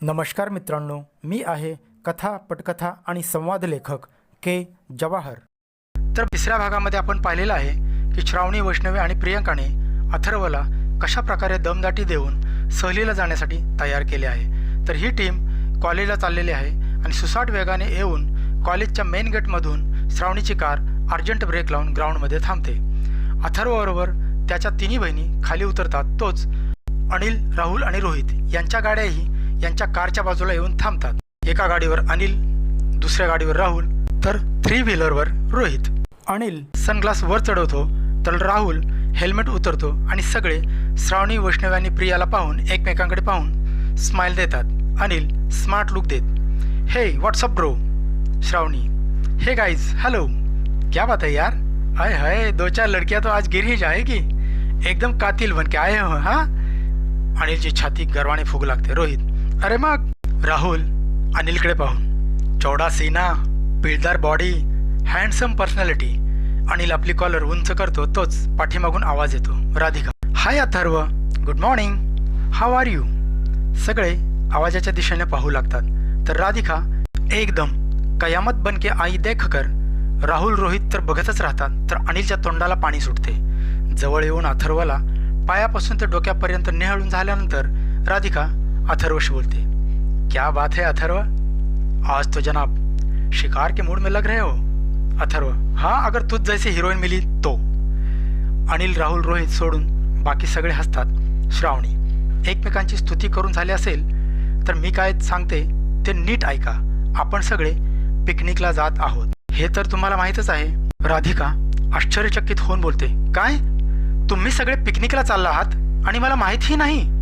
नमस्कार मित्रांनो मी आहे कथा पटकथा आणि संवाद लेखक के. जवाहर. तर तिसऱ्या भागामध्ये आपण पाहिलेलं आहे की श्रावणी वैष्णवी आणि प्रियंकाने अथर्वला कशा प्रकारे दमदाटी देऊन सहलीला जाण्यासाठी तयार केले आहे. तर ही टीम कॉलेजला चाललेली आहे आणि सुसाट वेगाने येऊन कॉलेजच्या मेन गेटमधून श्रावणीची कार अर्जंट ब्रेक लावून ग्राउंडमध्ये थांबते. अथर्वबरोबर त्याच्या तिन्ही बहिणी खाली उतरतात तोच अनिल राहुल आणि रोहित यांच्या गाड्याही यांच्या कारच्या बाजूला येऊन थांबतात. एका गाडीवर अनिल दुसऱ्या गाडीवर राहुल तर थ्री व्हीलरवर रोहित. अनिल सनग्लास वर चढवतो तर राहुल हेल्मेट उतरतो आणि सगळे श्रावणी वैष्णव आणि प्रियाला पाहून एकमेकांकडे पाहून स्माईल देतात. अनिल स्मार्ट लुक देत. हे व्हॉट्सअप ब्रो श्रावणी. हे गाईज हॅलो क्या बात है यार? हाय हाय दो चार लडक्या तो आज गिर ही जाएगी. एकदम कातिल बन के आए हो हाँ? अनिलची छाती गर्वाने फुगू लागते. रोहित. अरे मग. राहुल अनिलकडे पाहून. चौडा सीना पिळदार बॉडी हँडसम पर्सनॅलिटी अनिल आपली कॉलर उंच करतो तोच पाठीमागून आवाज येतो. Radhika. Hi Atharva. Good morning how are you सगळे आवाजाच्या दिशेने पाहू लागतात. तर राधिका एकदम कयामत बनके आई देख कर. राहुल रोहित तर बघतच राहतात. तर अनिलच्या तोंडाला पाणी सुटते. जवळ येऊन अथर्वला पायापासून ते डोक्यापर्यंत निहळून झाल्यानंतर राधिका अथर्वश बोलते क्या बात है अथर्व? आज तो जनाब शिकार के मूड में लग रहे हो? अथर्व हाँ अगर तुझ जैसी हिरोइन मिली तो। अनिल राहुल रोहित सोडून बाकी सगळे हसतात। श्रावणी एकमेकांची स्तुती करून झाली असेल तर मी काय सांगते ते नीट ऐका. आपण सगळे पिकनिकला जात आहोत. हे तर तुम्हाला माहीतच आहे. राधिका आश्चर्यचकित होऊन बोलते काय? तुम्ही सगळे पिकनिकला चालला आहात? आणि मला माहीतही नाही.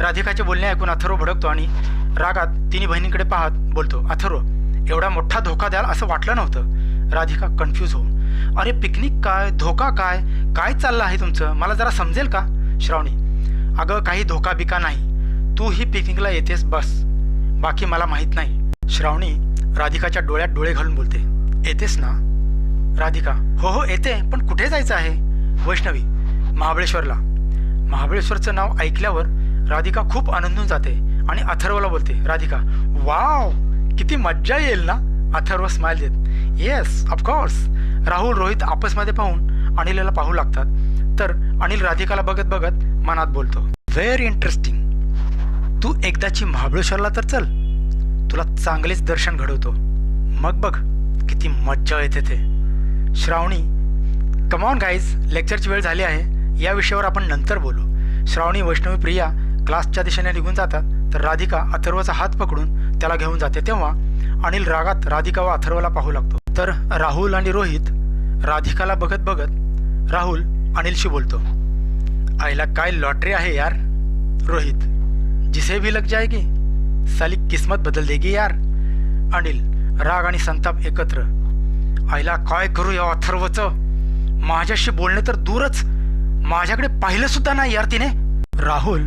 राधिकाचे बोलणे ऐकून अथर्व भडकतो आणि रागात तिन्ही बहिणींकडे पाहत बोलतो अथर्व एवढा मोठा धोका द्याल असं वाटलं नव्हतं? राधिका कन्फ्यूज होऊन अरे पिकनिक काय? धोका काय? काय चाललं आहे तुमचं? मला जरा समजेल का? श्रावणी अगं काही धोका बिका नाही. तू ही पिकनिकला येतेस बस. बाकी मला माहीत नाही. श्रावणी राधिकाच्या डोळ्यात डोळे घालून बोलते येतेस ना? राधिका हो हो येते पण कुठे जायचं आहे? वैष्णवी महाबळेश्वरला. महाबळेश्वरचं नाव ऐकल्यावर राधिका खूप आनंदून जाते आणि अथर्वला बोलते राधिका वाव किती मज्जा येईल ना? अथर्व स्माइल देत yes of course Rahul Rohit आपसमध्ये पाहून अनिलला पाहू लागतात. तर अनिल राधिकाला बघत बघत मनात बोलतो व्हेरी इंटरेस्टिंग तू एकदाची महाबळेश्वरला तर चल. तुला चांगलेच दर्शन घडवतो. मग बघ किती मज्जा येते ते. श्रावणी कमॉन गाईज लेक्चरची वेळ झाली आहे. या विषयावर आपण नंतर बोलू. श्रावणी वैष्णवी प्रिया क्लासच्या दिशेने निघून जातात तर राधिका अथर्वचा हात पकडून त्याला घेऊन जाते. तेव्हा अनिल रागात राधिका व अथर्वला पाहू लागतो. तर राहुल आणि रोहित राधिकाला बघत बघत राहुल अनिलशी बोलतो आईला काय लॉटरी आहे यार रोहित? जिसे भी लग जाएगी साली किस्मत बदल देगी यार. अनिल राग आणि संताप एकत्र आईला काय करू या अथर्वचं? माझ्याशी बोलणे तर दूरच. माझ्याकडे पाहिलं सुद्धा नाही यार तिने. राहुल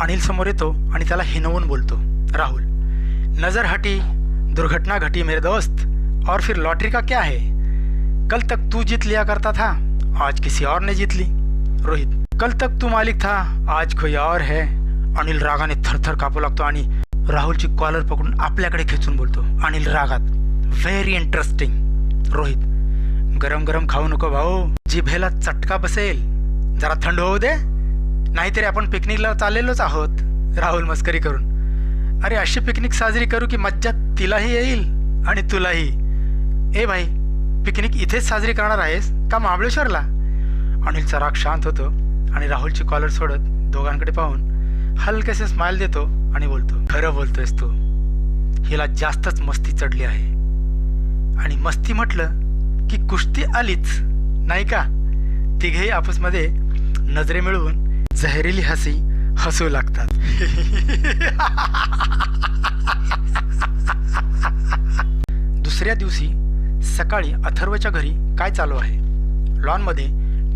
अनिल समोर येतो आणि त्याला हिनवून बोलतो. राहुल नजर हटी दुर्घटना घटी मेरे दोस्त और फिर लॉटरी का क्या है? कल तक तू जीत लिया करता था आज किसी और ने जीत ली। रोहित कल तक तू मालिक था आज कोई और है। अनिल रागाने थरथर कापू लागतो आणि राहुलची कॉलर पकडून आपल्याकडे खेचून बोलतो. अनिल रागात व्हेरी इंटरेस्टिंग रोहित गरम गरम खाऊ नको भाऊ जिभेला चटका बसेल. जरा थंड होऊ दे. नाहीतरी आपण पिकनिकला चाललेलोच आहोत राहुल मस्करी करून. अरे अशी पिकनिक साजरी करू की मज्जा तिलाही येईल आणि तुलाही. ए भाई पिकनिक इथेच साजरी करणार आहेस का महाबळेश्वरला? अनिलचा राग शांत होतो आणि राहुलची कॉलर सोडत दोघांकडे पाहून हलकेसे स्माइल देतो आणि बोलतो खरं बोलतोयस तू. हिला जास्तच मस्ती चढली आहे. आणि मस्ती म्हटलं की कुस्ती आलीच नाही का? तिघेही आपसमध्ये नजरे मिळवून जहरीली हसी हसू लागतात. दुसऱ्या दिवशी सकाळी अथर्वच्या घरी काय चालू आहे? लॉनमध्ये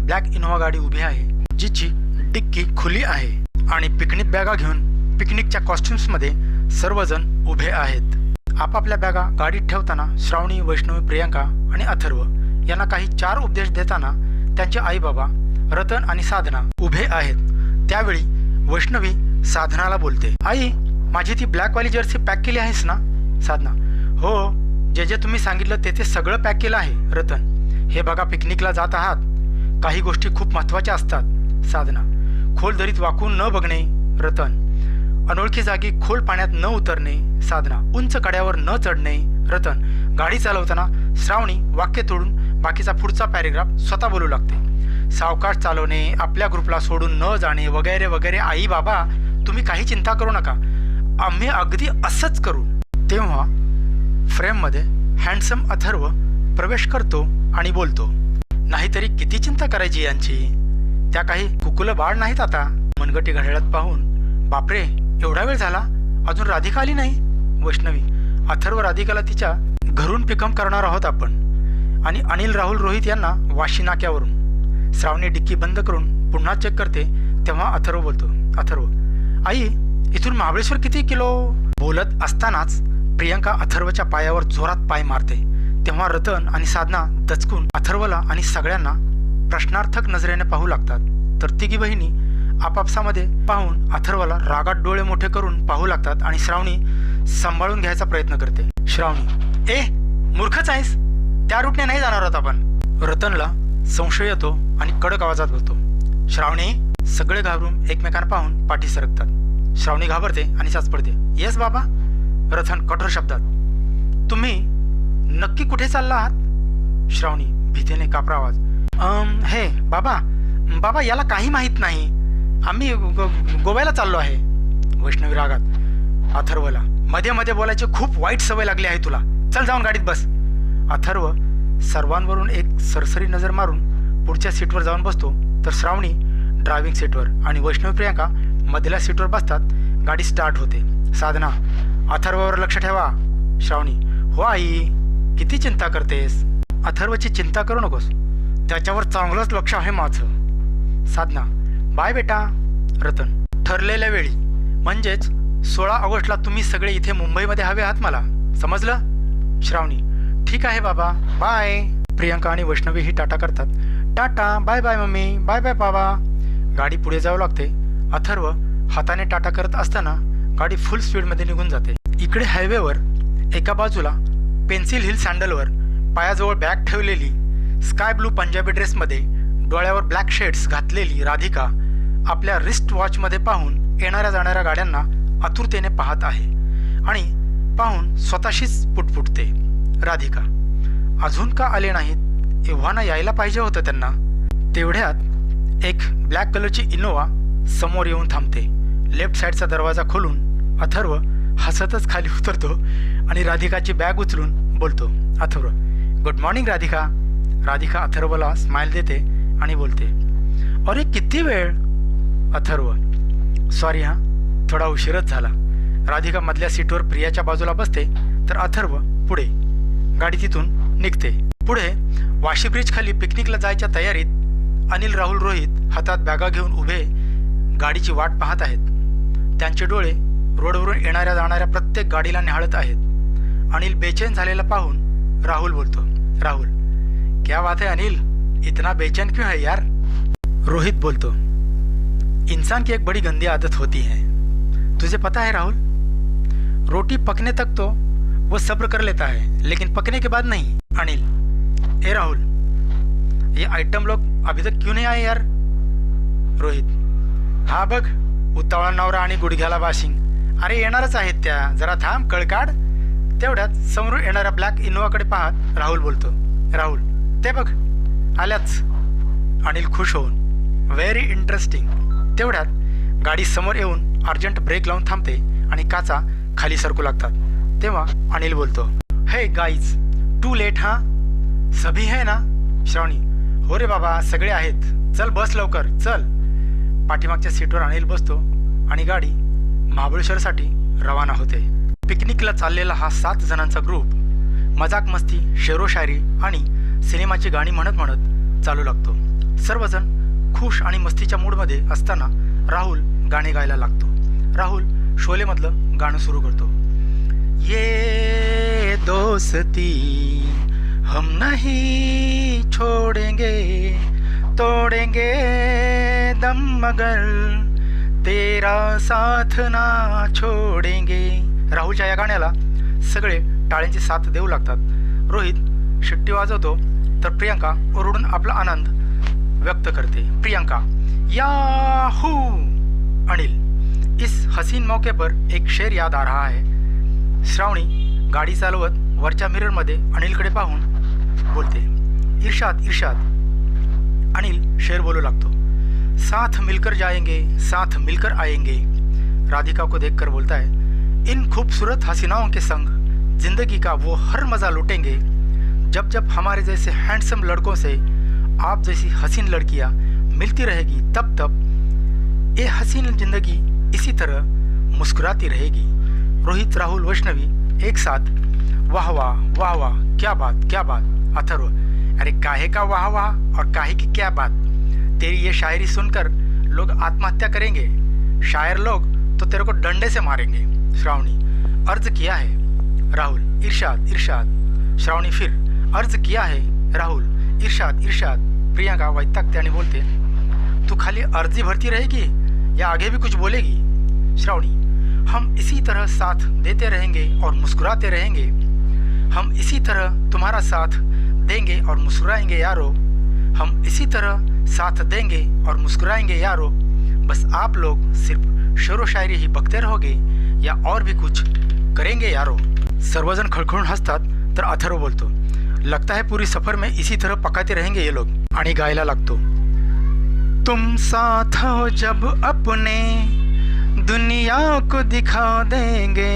ब्लॅक इनोवा गाडी उभी आहे जिची डिक्की खुली आहे आणि पिकनिक बॅगा घेऊन पिकनिकच्या कॉस्ट्युम्समध्ये सर्वजण उभे आहेत. आपापल्या बॅगा गाडीत ठेवताना श्रावणी वैष्णवी प्रियांका आणि अथर्व यांना काही चार उपदेश देताना त्यांचे आई बाबा रतन आणि साधना उभे आहेत. त्यावेळी वैष्णवी साधनाला बोलते आई माझी ती ब्लॅकवाली जर्सी पॅक केली आहेस ना? साधना. हो जे जे तुम्ही सांगितलं ते ते सगळं पॅक केलं आहे रतन. हे बघा पिकनिकला जात आहात. काही गोष्टी खूप महत्त्वाच्या असतात. साधना. खोल दरीत वाकून न बघणे रतन. अनोळखी जागी खोल पाण्यात न उतरणे साधना. उंच कड्यावर न चढणे रतन. गाडी चालवताना श्रावणी वाक्य तोडून बाकीचा पुढचा पॅरेग्राफ स्वतः बोलू लागते. सावकाश चालवणे आपल्या ग्रुपला सोडून न जाणे वगैरे वगैरे आई बाबा तुम्ही काही चिंता करू नका. आम्ही अगदी असंच करू. तेव्हा फ्रेममध्ये हँडसम अथर्व प्रवेश करतो आणि बोलतो नाहीतरी किती चिंता करायची यांची? त्या काही कुकुलं बाळ नाहीत आता. मनगटी घड्याळात पाहून बापरे एवढा वेळ झाला? अजून राधिका आली नाही? वैष्णवी अथर्व राधिकाला तिच्या घरून पिकअप करणार आहोत आपण. आणि अनिल राहुल रोहित यांना वाशी नाक्यावरून श्रावणी डिक्की बंद करून पुन्हा चेक करते तेव्हा अथर्व बोलतो अथर्व आई इथून महाबळेश्वर किती किलो? बोलत असतानाच प्रियंका अथर्वच्या पायावर जोरात पाय मारते. तेव्हा रतन आणि साधना दचकून अथर्वला आणि सगळ्यांना प्रश्नार्थक नजरेने पाहू लागतात. तर तिघी बहिणी आपापसामध्ये पाहून अथर्वला रागात डोळे मोठे करून पाहू लागतात आणि श्रावणी सांभाळून घ्यायचा प्रयत्न करते. श्रावणी ए मूर्खच आहेस? त्या रूटने नाही जाणार आहोत आपण. रतनला संशय येतो आणि कडक आवाजात बोलतो. श्रावणी सगळे घाबरून एकमेकांना पाहून पाठी सरकतात. श्रावणी घाबरते आणि पडते. येस बाबा? रथन कठोर शब्दात. तुम्ही नक्की कुठे चालला आहात? श्रावणी भीतीने कापरा आवाज. हे बाबा बाबा याला काही माहीत नाही. आम्ही गो- गोव्याला चाललो आहे. वैष्णवी रागात. अथर्वला. मध्ये मध्ये बोलायची खूप वाईट सवय लागली आहे तुला. चल जाऊन गाडीत बस. अथर्व सर्वांवरून एक सरसरी नजर मारून पुढच्या सीटवर जाऊन बसतो तर श्रावणी ड्रायव्हिंग सीटवर आणि वैष्णवी प्रियांका मधल्या सीटवर बसतात गाडी स्टार्ट होते. साधना अथर्वावर लक्ष ठेवा. श्रावणी हो आई किती चिंता करतेस? अथर्वची चिंता करू नकोस. त्याच्यावर चांगलंच लक्ष आहे माझं. साधना बाय बेटा. रतन ठरलेल्या वेळी. म्हणजेच सोळा ऑगस्टला तुम्ही सगळे इथे मुंबईमध्ये हवे आहात मला. समजलं? श्रावणी ठीक आहे बाबा. बाय. प्रियंका आणि वैष्णवी ही टाटा करतात. Tata bye bye mummy bye bye बाबा. गाडी पुढे जावं लागते. अथर्व हाताने टाटा करत असताना गाडी फुल स्पीडमध्ये निघून जाते. इकडे हायवेवर एका बाजूला पेन्सिल हिल सँडलवर पायाजवळ बॅग ठेवलेली स्काय ब्लू पंजाबी ड्रेसमध्ये डोळ्यावर ब्लॅक शेड्स घातलेली राधिका आपल्या रिस्ट वॉचमध्ये पाहून येणाऱ्या जाणाऱ्या गाड्यांना आतुरतेने पाहत आहे आणि पाहून स्वतःशीच पुटपुटते. राधिका अजून का आले नाहीत? एव्हाना यायला पाहिजे होतं त्यांना. तेवढ्यात एक ब्लॅक कलरची इनोवा समोर येऊन थांबते. लेफ्ट साईडचा दरवाजा खोलून अथर्व हसतच खाली उतरतो आणि राधिकाची बॅग उचलून बोलतो अथर्व गुड मॉर्निंग राधिका. राधिका अथर्वला स्माईल देते आणि बोलते अरे किती वेळ? अथर्व सॉरी हां थोडा उशीरच झाला. राधिका मधल्या सीटवर प्रियाच्या बाजूला बसते तर अथर्व पुढे गाडी तिथून निघते. पुढे वाशी ब्रिजखाली पिकनिकला जायच्या तयारीत अनिल राहुल रोहित हातात बॅगा घेऊन उभे गाडीची वाट पाहत आहेत. त्यांचे डोळे रोडवरून येणाऱ्या जाणाऱ्या प्रत्येक गाडीला निहाळत आहेत. अनिल बेचैन झालेला पाहून राहुल बोलतो राहुल क्या बात है अनिल? इतना बेचैन क्यों है यार? रोहित बोलतो इंसान की एक बड़ी गंदी आदत होती है। तुझे पता है राहुल? रोटी पकने तक तो वो सब्र कर लेता है लेकिन पकने के बाद नहीं। अनिल ए राहुल ये आइटम लोग अभी तक क्यों नहीं आए यार? रोहित हा बघ उतावळा नवरा आणि गुडघ्याला वाशिंग. अरे येणारच आहेत त्या. जरा थांब कळकाड. तेवढ्यात समोरून येणाऱ्या ब्लॅक इनोवाकडे पाहत राहुल बोलतो. राहुल ते बघ आल्याच. अनिल खुश होऊन व्हेरी इंटरेस्टिंग तेवढ्यात गाडी समोर येऊन अर्जंट ब्रेक लावून थांबते आणि काचा खाली सरकू लागतात. तेव्हा अनिल बोलतो हे गाईज टू लेट हा? सभी है ना? श्रावणी हो रे बाबा सगळे आहेत. चल बस लवकर चल. पाठीमागच्या सीटवर अनिल बसतो आणि गाडी महाबळेश्वरसाठी रवाना होते. पिकनिकला चाललेला हा सात जणांचा ग्रुप मजाक मस्ती शेरोशायरी आणि सिनेमाची गाणी म्हणत म्हणत चालू लागतो. सर्वजण खुश आणि मस्तीच्या मूडमध्ये असताना राहुल गाणे गायला लागतो. राहुल शोलेमधलं गाणं सुरू करतो. ये दोस्ती हम नहीं छोड़ेंगे तोड़ेंगे दम मगर। तेरा साथ ना छोडेंगे। राहुलच्या या गाण्याला सगळे टाळ्यांची साथ देऊ लागतात. रोहित शिट्टी वाजवतो तर प्रियांका ओरडून आपला आनंद व्यक्त करते. प्रियंका याहू! अनिल इस हसीन मौके पर एक शेर याद आ रहा है. श्रावणी गाडी चालवत वरच्या मिररमध्ये अनिलकडे पाहून बोलते, इर्शाद इर्शाद. अनिल शेर बोलू लागतो, साथ मिलकर जाएँगे, साथ मिलकर आएँगे। राधिका को देखकर बोलता है, इन खूबसूरत हसीनाओं के संग ज़िंदगी का वो हर मज़ा लूटेंगे। जब जब हमारे जैसे हैंडसम लड़कों से आप जैसी हसीन लड़कियाँ मिलती रहेगी, तब तब ये हसीन ज़िंदगी इसी तरह मुस्कुराती रहेगी। रोहित, राहुल, वैष्णवी एक साथ, वाह वाह वाह वाह, क्या बात क्या बात। अथर्व। अरे काहे का वाह वाह और काहे की क्या बात? तेरी ये शायरी सुनकर लोग आत्महत्या करेंगे। शायर लोग तो तेरे को डंडे से मारेंगे। श्रावणी, अर्ज़ किया है। राहुल, इरशाद इरशाद। श्रावणी फिर, अर्ज़ किया है। राहुल, इरशाद इरशाद। प्रियंका वैतकते आणि बोलते, तू खाली अर्जी भरती रहेगी या आगे भी कुछ बोलेगी? श्रावणी, हम इसी तरह साथ देते रहेंगे और मुस्कुराते रहेंगे। हम इसी तरह तुम्हारा साथ देंगे और मुस्कुराएँगे यारो। हम इसी तरह साथ देंगे और मुस्कुराएँगे यारो। बस आप लोग सिर्फ़ शेरो शायरी ही बघते रहोगे या और भी कुछ करेंगे यारो? सर्वजण खळखळून हसतात, तर अथर्व बोलतो, लगता है पूरी सफ़र में इसी तरह पकाते रहेंगे ये लोग आणि गायला लागतो, तुम साथ हो जब अपने, दुनिया को दिखा देंगे,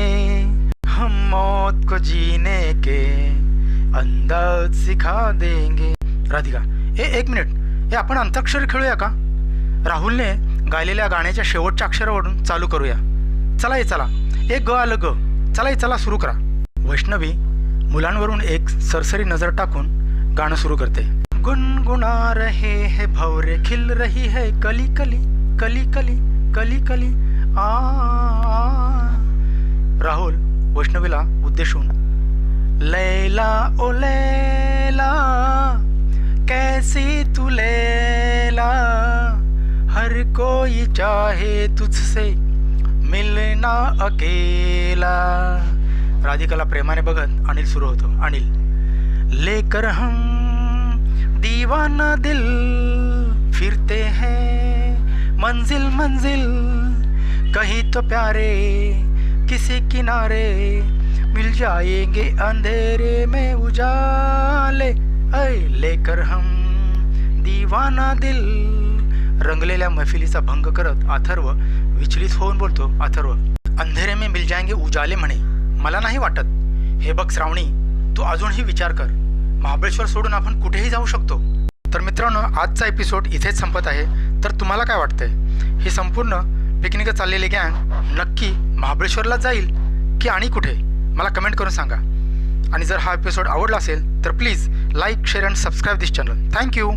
हम मौत को जीने के अंदाज सिखा देंगे. राधिका ए एक मिनिट. हे आपण अंताक्षरी खेळूया का? राहुलने गायलेल्या गाण्याच्या शेवटच्या अक्षरावरून चालू करूया. चला ये चला. ए ग आलं ग. चला ये चला सुरू करा. वैष्णवी मुलांवरून एक सरसरी नजर टाकून गाणं सुरू करते. गुणगुणा रहे हे भवरे खिल रही है कली कली कली कली कली कली आ आ. राहुल वैष्णवीला उद्देशून लैला, ओ लैला, कैसी तू लैला? हर कोई चाहे तुझसे मिलना अकेला। राधिकाला प्रेमाने बघत अनिल सुरू होतो. अनिल, लेकर हम दीवाना दिल फिरते हैं, मंजिल मंजिल, कहीं तो प्यारे, किसी किनारे मिल जाएंगे अंधेरे में उजाले। ऐ लेकर हम दीवाना दिल। रंगलेल्या मैफिलीचा भंग करत अथर्व विचलित होऊन बोलतो अथर्व अंधेरे में मिल जाएंगे उजाले म्हणे मला नाही वाटत. हे बघ श्रावणी तू अजूनही विचार कर. महाबळेश्वर सोडून आपण कुठेही जाऊ शकतो. तर मित्रांनो आजचा एपिसोड इथेच संपत आहे. तर तुम्हाला काय वाटतंय? ही संपूर्ण पिकनिक चाललेली गँग नक्की महाबळेश्वरला जाईल की आणि कुठे? मला कमेंट करून सांगा. आणि जर हा एपिसोड आवडला असेल तर please like share and subscribe this channel thank you